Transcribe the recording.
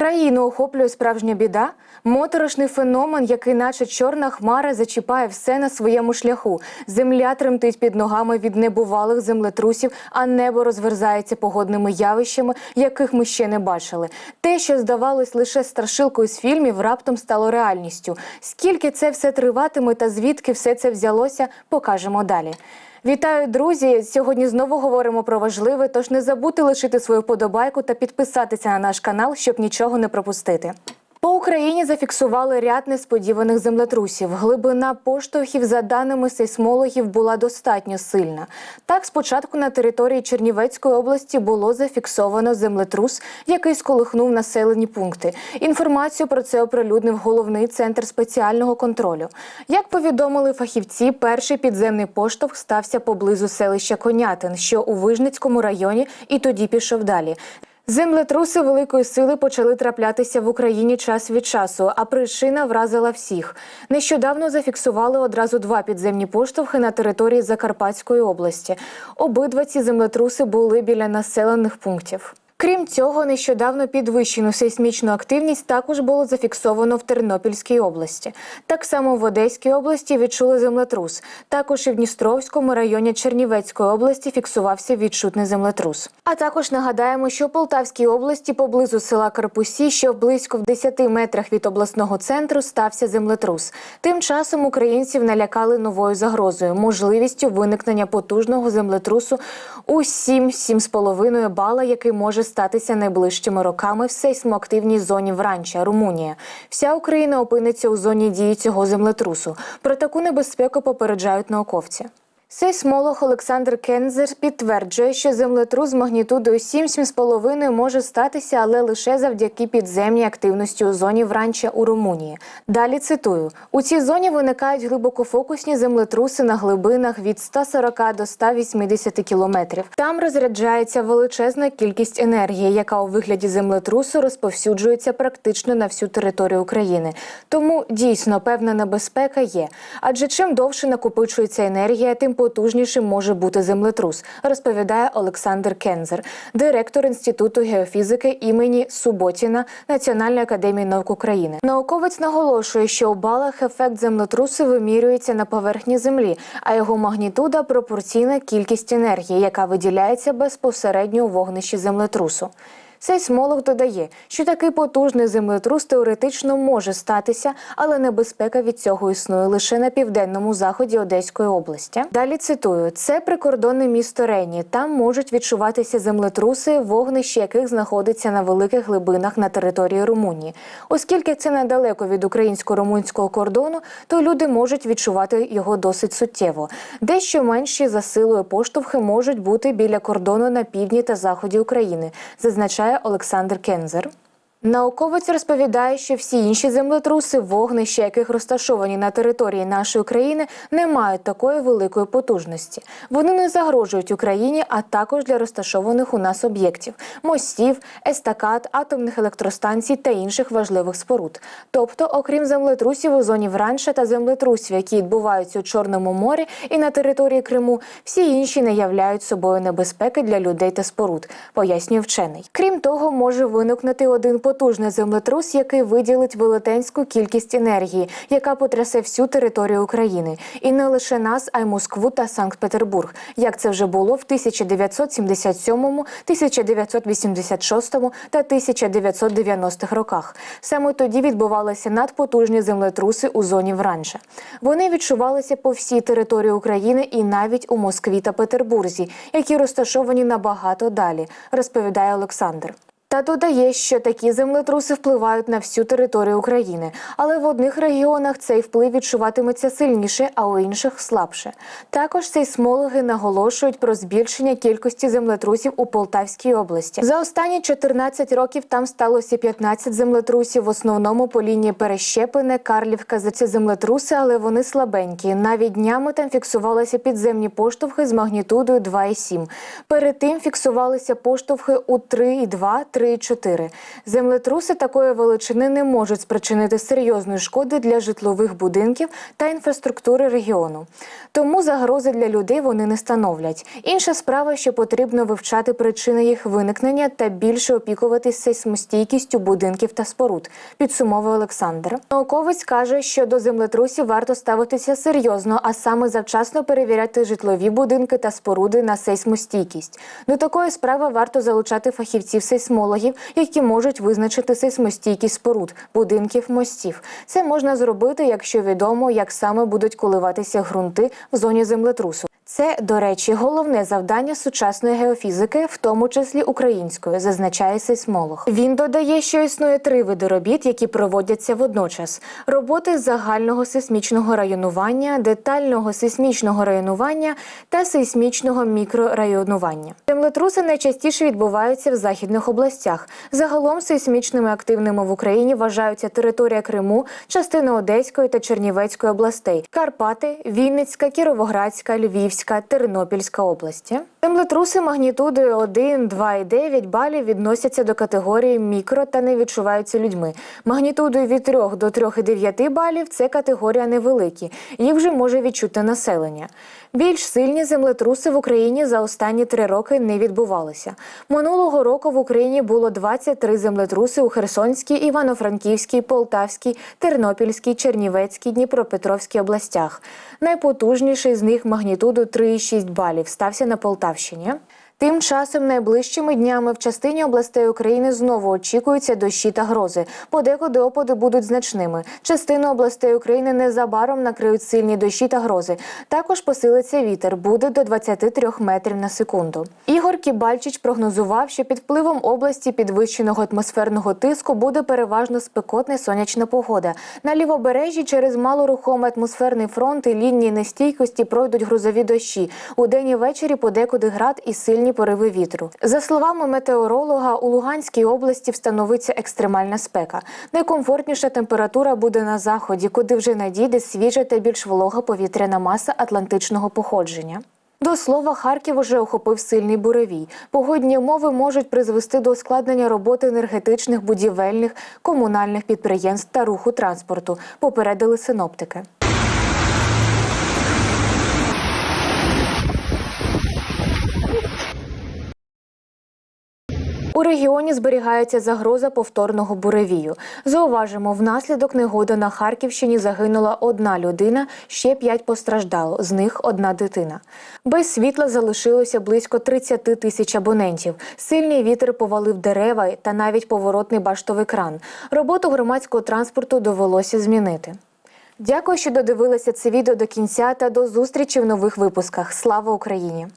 Країну охоплює справжня біда, моторошний феномен, який, наче чорна хмара, зачіпає все на своєму шляху. Земля тремтить під ногами від небувалих землетрусів, а небо розверзається погодними явищами, яких ми ще не бачили. Те, що здавалось лише страшилкою з фільмів, раптом стало реальністю. Скільки це все триватиме та звідки все це взялося, покажемо далі. Вітаю, друзі! Сьогодні знову говоримо про важливе, тож не забудьте лишити свою подобайку та підписатися на наш канал, щоб нічого не пропустити. Україні зафіксували ряд несподіваних землетрусів. Глибина поштовхів, за даними сейсмологів, була достатньо сильна. Так, спочатку на території Чернівецької області було зафіксовано землетрус, який сколихнув населені пункти. Інформацію про це оприлюднив головний центр спеціального контролю. Як повідомили фахівці, перший підземний поштовх стався поблизу селища Конятин, що у Вижницькому районі, і тоді пішов далі. Землетруси великої сили почали траплятися в Україні час від часу, а причина вразила всіх. Нещодавно зафіксували одразу два підземні поштовхи на території Закарпатської області. Обидва ці землетруси були біля населених пунктів. Крім цього, нещодавно підвищену сейсмічну активність також було зафіксовано в Тернопільській області. Так само в Одеській області відчули землетрус. Також і в Дністровському районі Чернівецької області фіксувався відчутний землетрус. А також нагадаємо, що в Полтавській області поблизу села Карпусі, що близько в 10 метрах від обласного центру, стався землетрус. Тим часом українців налякали новою загрозою можливістю виникнення потужного землетрусу у 7-7,5 бала, який може статися найближчими роками в сейсмоактивній зоні Вранча, Румунія. Вся Україна опиниться у зоні дії цього землетрусу. Про таку небезпеку попереджають науковці. Сейсмолог Олександр Кензер підтверджує, що землетрус з магнітудою 7-7,5 може статися, але лише завдяки підземній активності у зоні Вранча у Румунії. Далі цитую: у цій зоні виникають глибокофокусні землетруси на глибинах від 140 до 180 кілометрів. Там розряджається величезна кількість енергії, яка у вигляді землетрусу розповсюджується практично на всю територію України. Тому дійсно певна небезпека є. Адже чим довше накопичується енергія, тим потужнішим може бути землетрус, розповідає Олександр Кензер, директор інституту геофізики імені Суботіна Національної академії наук України. Науковець наголошує, що у балах ефект землетрусу вимірюється на поверхні землі, а його магнітуда пропорційна кількість енергії, яка виділяється безпосередньо у вогнищі землетрусу. Сейсмолог додає, що такий потужний землетрус теоретично може статися, але небезпека від цього існує лише на південному заході Одеської області. Далі цитую: це прикордонне місто Рені. Там можуть відчуватися землетруси, вогнище яких знаходиться на великих глибинах на території Румунії. Оскільки це недалеко від українсько-румунського кордону, то люди можуть відчувати його досить суттєво. Дещо менші за силою поштовхи можуть бути біля кордону на півдні та заході України, зазначає Олександр Кензер. Науковець розповідає, що всі інші землетруси, вогнища, яких розташовані на території нашої країни, не мають такої великої потужності. Вони не загрожують Україні, а також для розташованих у нас об'єктів мостів, естакад, атомних електростанцій та інших важливих споруд. Тобто, окрім землетрусів у зоні Вранша та землетрусів, які відбуваються у Чорному морі і на території Криму, всі інші не являють собою небезпеки для людей та споруд, пояснює вчений. Крім того, може виникнути один потужний землетрус, який виділить велетенську кількість енергії, яка потрясе всю територію України, і не лише нас, а й Москву та Санкт-Петербург, як це вже було в 1977, 1986 та 1990-х роках. Саме тоді відбувалися надпотужні землетруси у зоні Вранча. Вони відчувалися по всій території України і навіть у Москві та Петербурзі, які розташовані набагато далі, розповідає Олександр. Та додає, що такі землетруси впливають на всю територію України, але в одних регіонах цей вплив відчуватиметься сильніше, а у інших слабше. Також сейсмологи наголошують про збільшення кількості землетрусів у Полтавській області. За останні 14 років там сталося 15 землетрусів, в основному по лінії Перещепине, Карлівка. За ці землетруси, але вони слабенькі. Навіть днями там фіксувалися підземні поштовхи з магнітудою 2,7. Перед тим фіксувалися поштовхи у 3,2, 3,4. Землетруси такої величини не можуть спричинити серйозної шкоди для житлових будинків та інфраструктури регіону. Тому загрози для людей вони не становлять. Інша справа, що потрібно вивчати причини їх виникнення та більше опікуватись сейсмостійкістю будинків та споруд, підсумовує Олександр. Науковець каже, що до землетрусів варто ставитися серйозно, а саме завчасно перевіряти житлові будинки та споруди на сейсмостійкість. До такої справи варто залучати фахівців-сейсмологів, які можуть визначити сейсмостійкість споруд, будинків, мостів. Це можна зробити, якщо відомо, як саме будуть коливатися ґрунти в зоні землетрусу. Це, до речі, головне завдання сучасної геофізики, в тому числі української, зазначає сейсмолог. Він додає, що існує три види робіт, які проводяться водночас: роботи загального сейсмічного районування, детального сейсмічного районування та сейсмічного мікрорайонування. Землетруси найчастіше відбуваються в західних областях. Загалом сейсмічними активними в Україні вважаються територія Криму, частина Одеської та Чернівецької областей, Карпати, Вінницька, Кіровоградська, Львівська, Тернопільська області. Землетруси магнітудою 1, 2 і 9 балів відносяться до категорії мікро та не відчуваються людьми. Магнітудою від 3 до 3,9 балів це категорія невеликі. Їх вже може відчути населення. Більш сильні землетруси в Україні за останні три роки не відбувалися. Минулого року в Україні було 23 землетруси у Херсонській, Івано-Франківській, Полтавській, Тернопільській, Чернівецькій, Дніпропетровській областях. Найпотужніший з них магнітуду 3,6 балів стався на Полтавщині. Тим часом найближчими днями в частині областей України знову очікуються дощі та грози. Подекуди опади будуть значними. Частину областей України незабаром накриють сильні дощі та грози. Також посилиться вітер, буде до 23 метрів на секунду. Ігор Кібальчич прогнозував, що під впливом області підвищеного атмосферного тиску буде переважно спекотна сонячна погода. На лівобережжі через малорухомий атмосферний фронт і лінії нестійкості пройдуть грозові дощі. У день і ввечері подекуди град і сильні пориви вітру. За словами метеоролога, у Луганській області встановиться екстремальна спека. Найкомфортніша температура буде на заході, куди вже надійде свіжа та більш волога повітряна маса атлантичного походження. До слова, Харків уже охопив сильний буревій. Погодні умови можуть призвести до ускладнення роботи енергетичних, будівельних, комунальних підприємств та руху транспорту. Попередили синоптики. У регіоні зберігається загроза повторного буревію. Зауважимо, внаслідок негоди на Харківщині загинула одна людина, ще п'ять постраждало, з них одна дитина. Без світла залишилося близько 30 тисяч абонентів. Сильний вітер повалив дерева та навіть поворотний баштовий кран. Роботу громадського транспорту довелося змінити. Дякую, що додивилися це відео до кінця та до зустрічі в нових випусках. Слава Україні!